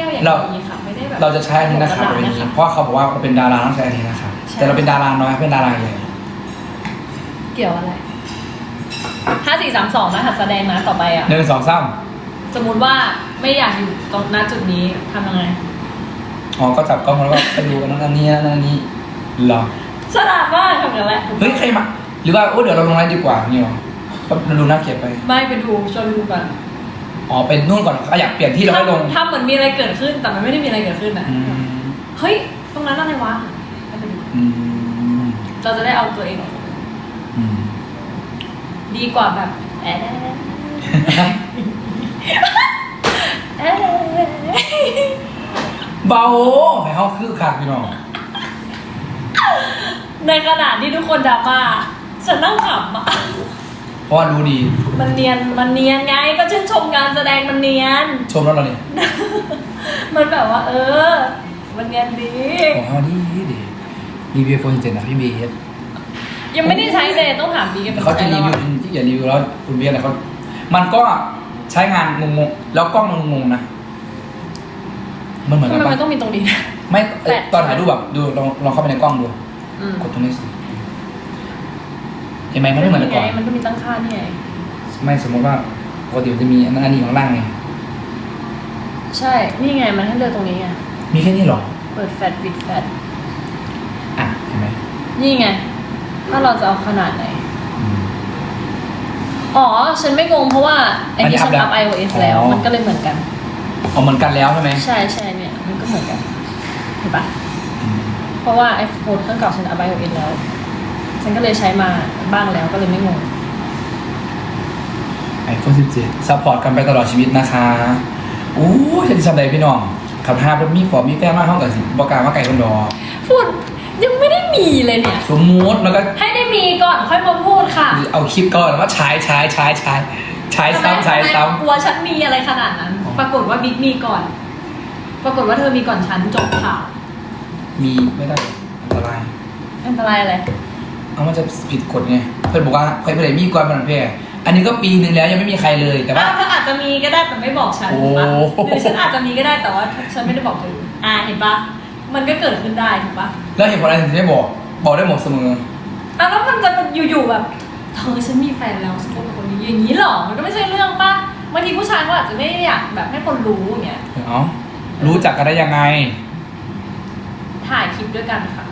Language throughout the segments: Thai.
ก้วอย่างเราดีค่ะไม่ได้แบบเราจะใช้อันนี้นะครับธรรมเป็นดาอย่างนี้เพราะว่าเขาบอกว่าเราเป็นดาราต้องใช้อันนี้นะครับใช่แต่เราเป็นดาราน้อยเป็นดาราใหญ่เกี่ยวอะไรห้าสี่สามสองนะหัดแสดงนะต่อไปอะหนึ่งสองสามสมมติว่าไม่อยากอยู่ตรงหน้าจุดนี้ทำยังไงอ๋อก็จับกล้องแล้วก็ไปดูอันนั้นอันนี้อันนั้นอันนี้เหรอฉลาดมากทำกันแหละเฮ้ยใครมาหรือว่าโอ้เดี๋ยวเราลงไลน์ดีกว่าเนี่ยหรอก็ดูน่าเกลียดไป ไม่ไปดูชวนไปดูกัน อ๋อเป็นนู่นก่อนเขาอยากเปลี่ยนที่เราไม่ลงทำเหมือนมีอะไรเกิดขึ้น แต่มันไม่ได้มีอะไรเกิดขึ้นอะอืมเฮ้ย ตรงนั้นอะไรวะไปดูอืมเราจะได้เอาตัวเองออกมาอืมดีกว่าแบบแอะแอะเบาให้เขาคือขาดพี่น้องในขณะที่ทุกคนดราม่าฉันนั่งขำอะเพราะว่ารู้ดี มันเนียนมันเนียนไงก็ชื่นชมการแสดงมันเนียน ชมแล้วเราเนี่ยมันแบบว่า เออ มันเนียนดี บอกให้มาดีดีรีวิวโฟนเจ็ดนะพี่เบสยังไม่ได้ใช้เลยต้องถามบีกันแต่เขาจะรีวิวที่อย่ารีวิวแล้วคุณเบียร์เนี่ยเขามันก็ใช้งานงงๆแล้วกล้องมันงงๆนะมันเหมือนทำกันไมปะมันต้องมีตรงนี้นะ ไม่เอ้ยแปดตอนถ่ายรูปแบบดูลองลองเข้าไปในกล้องดูอืมกดตรงนี้สิเห็นไหมมันไม่เหมือนแต่ก่อน ไงมันก็มีตั้งค่านี่ไง ไม่สมมติว่าปกติมันจะมีอันนั้นอันนี้ของล่างไงใช่ นี่ไงมันให้เลือกตรงนี้ไง มีแค่นี้เหรอ เปิดแฟลชปิดแฟลชอะเห็นไหมนี่ไง ถ้าเราจะเอาขนาดไหน อืม อ๋อ ฉันไม่งงเพราะว่าไอ้อันนี้ที่ฉันอัอัพพแล้ว iOS แล้ว อ๋อ มันก็เลยเหมือนกัน เอาเหมือนกันแล้วใช่ไหมใช่ใช่เนี่ย มันก็เหมือนกัน เห็นปะอืมเพราะว่าไอโฟนเครื่องเก่าฉันอัพ iOS แล้ว ฉันก็เลยใช้มาบ้างแล้วก็เลยไม่งง ไอโฟน17ซัพพอร์ตกันไปตลอดชีวิตนะคะอู้ยจะทำอะไรพี่น้องขับห้าเป็นมีฟอร์มมีแป้งมากเท่ากับสิบอกกลารว่าไก่คนดอกพูดยังไม่ได้มีเลยเนี่ย สมมติแล้วก็ให้ได้มีก่อนค่อยมาพูดค่ะ เอาคลิปก่อนว่าใช้ใช้ใช้ใช้ใช้ซ้ำใช้ทำไมซ้กลัวฉันมีอะไรขนาดนั้น ปรากฏว่าบิ๊กมีก่อน ปรากฏว่าเธอมีก่อนฉันจบข่าวำมีไม่ได้อันตรายอันตรายอะไรเอามันจะผิดกฎไงเพื่อนบอกว่าใครไปไหนมีความเป็นแพร่ อันนี้ก็ปีหนึ่งแล้วยังไม่มีใครเลยแต่ว่า อ้าวเธออาจจะมีก็ได้แต่ไม่บอกฉันโอ้ถูกปะหรือฉันอาจจะมีก็ได้แต่ว่าฉันไม่ได้บอกเธออ่าเห็นปะมันก็เกิดขึ้นได้ถูกปะแล้วเหตุผลอะไรถึงได้บอก บอกได้หมดเสมออะแล้วมันจะอยู่ๆแบบเธอฉันมีแฟนแล้วฉันคบกับคนนี้อย่างนี้เหรอมันก็ไม่ใช่เรื่องปะบางทีผู้ชายเขาอาจจะไม่อยากแบบให้คนรู้อย่างเงี้ยเอ้ารู้จักกันได้ยังไง ถ่ายคลิปด้วยกันค่ะ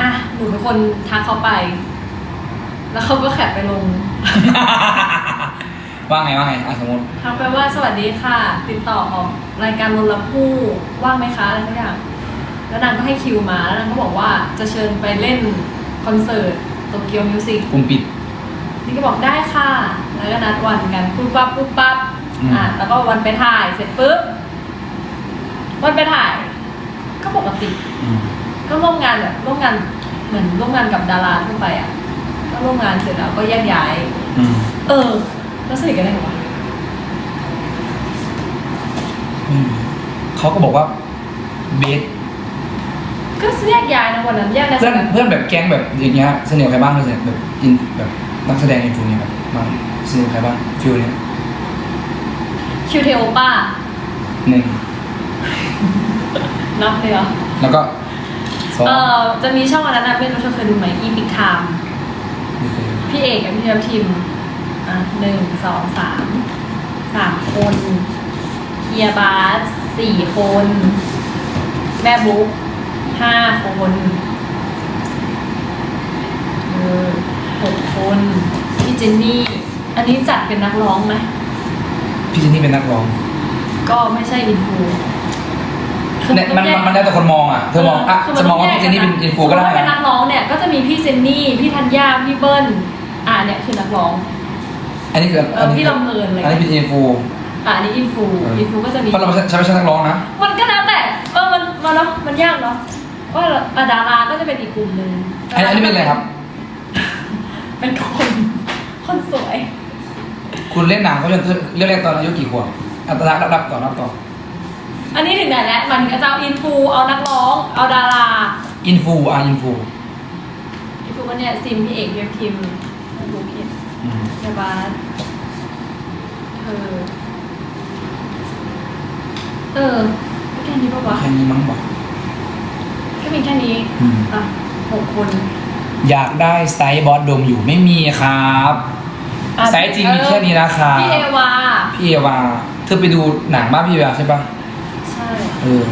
อะหนูเป็นคนทักเขาไป แล้วเขาก็แคปไปลงว่าไงว่าไงอะสมมติทักไปว่าสวัสดีค่ะ ติดต่อออกรายการลนละผู้ว่างไหมคะอะไรทุกอย่างแล้วนางก็ให้คิวมาแล้วนางก็บอกว่าจะเชิญไปเล่นคอนเสิร์ตโตเกียวมิวสิกกลุ่มปิด นี่ก็บอกได้ค่ะ แล้วก็นัดวันกันปุ๊บปั๊บปุ๊บปั๊บอืม อะแล้วก็วันไปถ่ายเสร็จปุ๊บวันไปถ่าย ก็ปกติ อืมก็ร่วมงานแบบร่วมงานเหมือนร่วมงานกับดาราทั่วไปอะก็ ร่วมงานเสร็จแล้วก็แยกย้าย อืมเออ แล้วสนิทกันได้ไงวะไม่มีเขาก็บอกว่าเบสก็แยกย้ายนะวันนั้นแยกย้ายเพื่อนเพื่อนแบบแก๊งแบบอย่างเงี้ยสนิทกับใครบ้างเลยแบบอินแบบนักแสดงอินฟูเนี่ยแบบมาสนิทกับใครบ้างฟิลเนี้ยคิวเทโอป้าหนึ่งนับเลยเหรอแล้วก็สองเออจะมีช่องอันนั้นนะไม่รู้เธอเคยดูไหมอีพิกไทม์ไม่เคย พี่เอกกับพี่ทัพทิมอะหนึ่งสองสามสามคนเฮียบาสสี่คน แม่บุ๊กห้าคนเออหกคนพี่เจนนี่ อันนี้จัดเป็นนักร้องไหมพี่เจนนี่เป็นนักร้องก็ไม่ใช่อินฟูเนี่ยมันมันมันแล้วแต่คนมองอะเธอมองอะคืจะมองว่าพี่เจนนี่เป็นอินฟูก็ได้สมมุติว่าเป็นนันะกร้องเนี่ยก็จะมีพี่เจนนี่ พี่ธัญญา พี่เบิ้ล อ่าเนี่ยคือนักร้องอันนี้คือเออพี่ลำเพลินอะไรอันนี้เป็นอินฟูอ่าอันนี้อินฟูเอออิอินฟูก็จะมีเพราะเราไม่ใช่ฉันไม่ใช่นักร้องนะมันก็แล้วแต่เออมันมันเนาะมันยากเนาะว่าอะดาราก็จะเป็นอีกกลุ่มหนึ่งอันนี้อันนี้เป็นอะไรครับ เป็นคนคนสวย คุณเล่นหนังเขาจนเรื่องแรกตอนอายุกี่ขวบอัตรารับรับต่อรับต่ออันนี้ถึงไหนแล้วมันก็จะเอาอินฟูเอานักร้อง เอาดารา อินฟูอะอินฟูอินฟูก็เนี่ยซิมพี่เอกเบียคิมไม่รู้ผิด อืมเฮียบาสเธอ เออแค่นี้ปะวะแค่นี้มั้งบอกก็มีแค่นี้ อืมอะหกคนอยากได้ไซส์บอสดมอยู่ไม่มีครับ อะไซส์จริงมีแค่นี้นะครับพี่เอวา พี่เอวาเธอไปดูหนังบ้านพี่เอวาใช่ปะใช่ เออ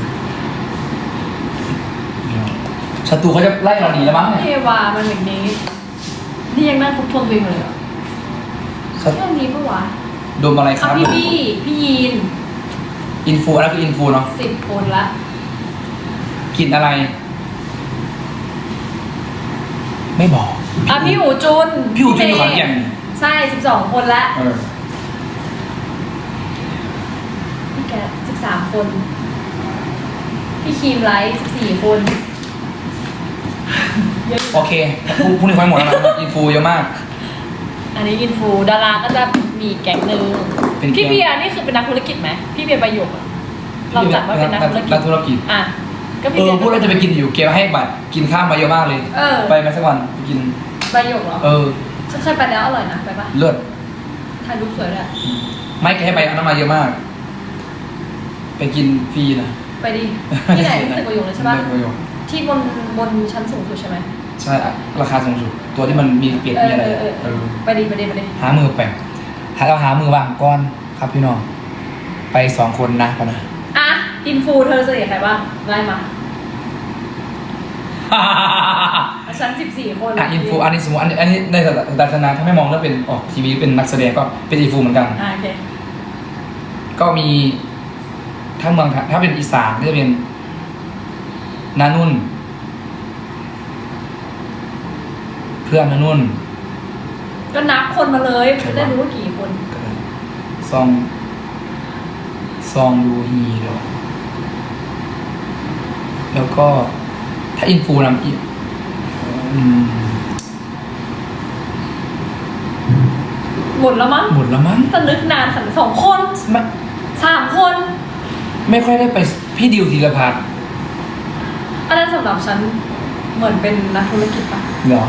ศัตรูเขาจะไล่เราหนีแล้วมั้งพี่เนี่ยเอวามันแบบนี้ นี่ยังนั่งคุกทวงตัวเองเลยเหรอ ศัตรูแค่นี้ปะวะดมอะไรคเอารับพี่บี้พี่ยีนอินฟูอันนั้นคืออินฟูเนาะสิบคนละกินอะไร ไม่บอก อะพี่หูจุนพี่หูจุนอยู่ขอนแก่น ใช่สิบสองคนละเออพี่แกสิบสามคน พี่ครีมไลท์สิบสี่คนเยอะอยู่โอเคพรุ่งพรุ่งนี้ค่อยหมดแล้วนะอินฟูเยอะมาก อันนี้อินฟูดาราก็จะมีแก๊งหนึ่งเป็นแก๊ง พี่เบียร์นี่คือเป็นนักธุรกิจไหมพี่เบียร์ประโยคอะเราจัดว่าเป็นนักธุรกิจนักธุรกิจอะก็เอพี่อเบียร์พูดแล้วจะไปกินอยู่เกมให้บัตรกินข้าวมาเยอะมากเลย เออไปไหมสักวันไปกิน ประโยคเหรอเออฉันเคยไปแล้วอร่อยนะไปปะเลือดถ่ายรูปสวยด้วยอะไม่แกให้ไปเอาน้ำมาเยอะมาก ไปกินฟรีนะไปดิที่ไหนที่ตึกประโยคเลยใช่ปะตึกประโยคที่บนบนชั้นสูงสุดใช่ไหม ใช่อะราคาสูงสุด ตัวที่มันมีเปียกเอมีออะไรเออเออเออไปดิไปดิไปดิหามือแปลกหาเราหามือวางก้อนครับพี่น้อง ไปสองคนนะกันนะ อะอินฟูเธอสนิทกับใครบ้างไล่มาชั้นสิบสี่คน อะอินฟูอันนี้สมมติอันนี้อันนี้ในศาสนาถ้าไม่มองแล้วเป็นออกทีวีเป็นนักแสดงก็เป็นอินฟูเหมือนกัน อะโอเคก็มีถ้าเมืองไทยถ้าเป็นอีสานก็จะเป็นนานุ่น เพื่อนนานุ่น ก็นับคนมาเลยใครวะจะได้รู้ว่ากี่คน ซองซองดูฮีเดี๋ยวแล้วก็ถ้าอินฟูนำอีกอืมหมดแล้วมั้งหมดแล้วมั้งแต่นึกนานสันสองคนไม่สามคน ไม่ค่อยได้ไปพี่ดิวธีรพัฒน์อันนั้นสำหรับฉันเหมือนเป็นนักธุรกิจปะเหรอ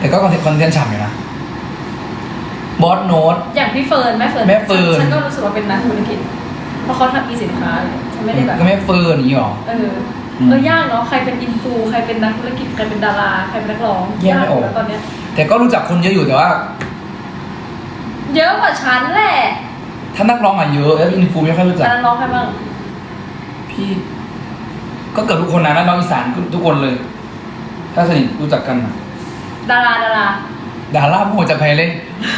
แต่ก็คอนเทนต์คอนเทนต์ฉ่ำอยู่นะบอสโน้ต อย่างพี่เฟิร์นแม่เฟิร์นแม่เฟิร์น ฉันก็รู้สึกว่าเป็นนักธุรกิจ เพราะเขาทำอีสินค้าเลยฉันไม่ได้แบบ ก็ไม่เฟิร์นอย่างนี้หรอ เอออืมเออยากเนาะใครเป็นอินฟูใครเป็นนักธุรกิจใครเป็นดาราใครเป็นนักร้องแยกไม่ออก แล้วตอนเนี้ยแต่ก็รู้จักคนเยอะอยู่แต่ว่า เยอะกว่าฉันแหละถ้านักร้องอะเยอะแล้วอินฟูไม่ค่อยรู้จัก แต่นักร้องใครบ้างพี่ ก็เกือบทุกคนนะนักร้องอีสานทุกคนเลย ถ้าสนิทรู้จักกันอะ ดาราดาราดาราผู้หัวจะแพ้เลย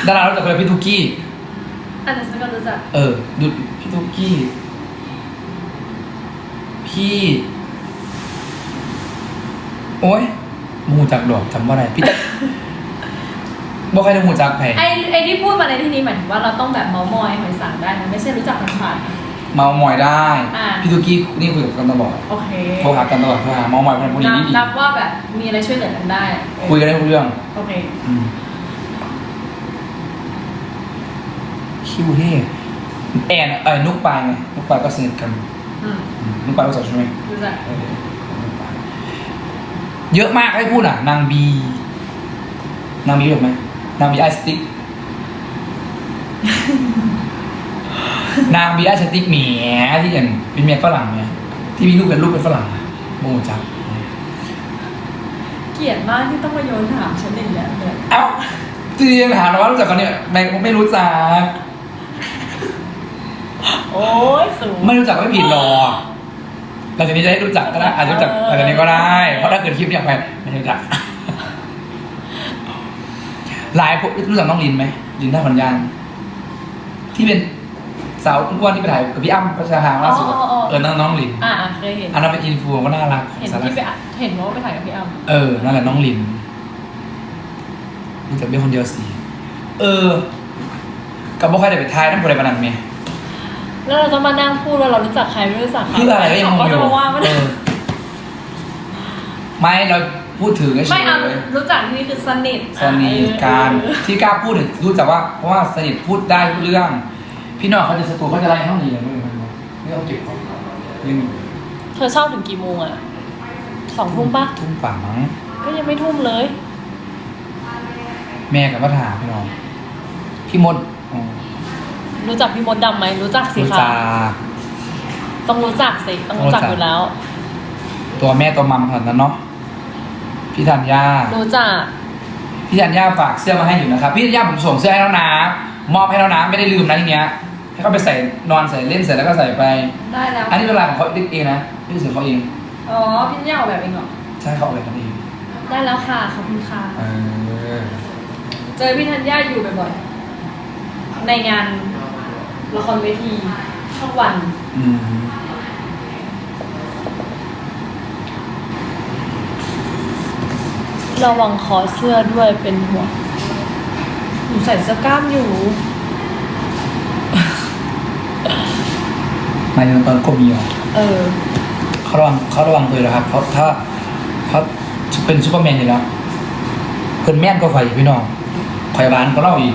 ดารารู้จักเลยพี่ทุกกี้ อันนั้นฉันก็รู้จักเออดูพี่ทุกกี้ พี่ โอ้ยหมูจักดอกจำว่าอะไรพี่จักบอกใครจะหมูจักแพ้ ไอ้ไอ้ที่พูดมาในที่นี้หมายถึงว่าเราต้องแบบเมาส์มอยหอยสังได้นะไม่ใช่รู้จักผ่านๆนะ เมาหมอยได้ อ่า พี่ทุกกี้นี่คุยกับกันตลอดโอเคโทรหากันตลอดโทรหาเมาหมอยคนพวกนี้นับดีนับว่าแบบมีอะไรช่วยเหลือกันได้เออคุยกันได้ทุกเรื่องโอเค อืมคิวเท่แอนเอ้ยนุกปลายไงนุกปลายก็สนิทกันอืมอืมนุกปลายรู้จักใช่ไหม รู้จักเออนุกปลายเยอะมากให้พูดอะ นางบี นางบีรู้จักไหมนางบีไอสติ๊ก นางบีไอสติ๊กแหมที่เห็นเป็นเมียฝรั่งเนี่ยที่มีลูกเป็นลูกเป็นฝรั่งอะโมจักเกลียดมากที่ต้องมาโยนถามฉันอย่างเงี้ยเลยเอ้าที่ยังถามเราว่ารู้จักกันเนี่ยไม่ไม่รู้จัก โอ้ยสูง ไม่รู้จักก็ไม่ผิดหรอกหลังจากนี้จะได้รู้จักก็ได้อาจจะรู้จักหลังจากนี้ก็ได้ เพราะถ้าเกิดคลิปเนี่ยไปไม่รู้จัก หลายพวกรู้จักน้องลินไหมลินท่าพันยางที่เป็น สาวอ้วนที่ไปถ่ายกับพี่อ้ำประชาหาล่าสุดอะเออน้องน้องลินอ่าเคยเห็น อันนั้นเป็นอินฟูก็น่ารักเห็นสารที่ไปอะเห็นว่าไปถ่ายกับพี่อ้ำเออนั่นแหละน้องลินรู้จักเบี้ยคนเดียวสิเออกับบ่ค่อยได้ไปทายนั่นคนใดปานนั้นเมียแล้วเราต้องมานั่งพูดว่าเรารู้จักใครไม่รู้จักใครเพื่ออะไรก็ยังงงเขาอยู่จะมาว่ามันเออไม่เราพูดถึงเฉไม่เอายรู้จักที่นี่คือสนิทสนิทกันเออที่กล้าพูดถึงรู้จักว่าเพราะว่าสนิทพูดได้ทุกเรื่อง พี่น้องเขาจะสตูเขาจะไล่ห้องนี้เลยไม่ไม่ไม่ต้องเก็บของยังอยู่เธอเช่าถึงกี่โมงอะสองทุ่มปะทุ่มป่ามั้งก็ยังไม่ทุ่มเลย แม่กับพ่อถามพี่น้อง พี่มดอ๋อรู้จักพี่มดดำไหมรู้จักสิรู้คะจักต้องรู้จักสิต้องรู้จักต้องรู้จักอยู่แล้ว ตัวแม่ตัวมัมขนาดนั้นเนาะพี่ธัญญา รู้จักพี่ธัญญาฝากเสื้อมาให้อยู่นะครับ พี่ธัญญาผมส่งเสื้อให้แล้วนะ มอบให้แล้วนะ ไม่ได้ลืมนะทีเนี้ย ให้เขาไปใส่นอนใส่เล่นเสร็จแล้วก็ใส่ไป ได้แล้ว อันนี้เป็นลายของเขาเองนะพี่ซื้อเขาเอง อ๋อ พี่ย่าออกแบบเองเหรอ ใช่เขาเอาไปกันเองได้แล้วค่ะ ขอบคุณค่ะ เออเจอพี่ธัญญาอยู่บ่อยๆ ในงานละครเวทีช่องวัน อืมระวังคอเสื้อด้วยเป็นห่วงหนูใส่เสื้อกล้ามอยู่ หมายถึงตอนกบมีเหรอเออ เขาระวังเขาระวังตัวแล้วครับ เพราะถ้าเขาเป็นซูเปอร์แมนอยู่แล้วเพิ่นแม่นก็ข่อยพี่น้องข่อยหวานก็เล่าอีก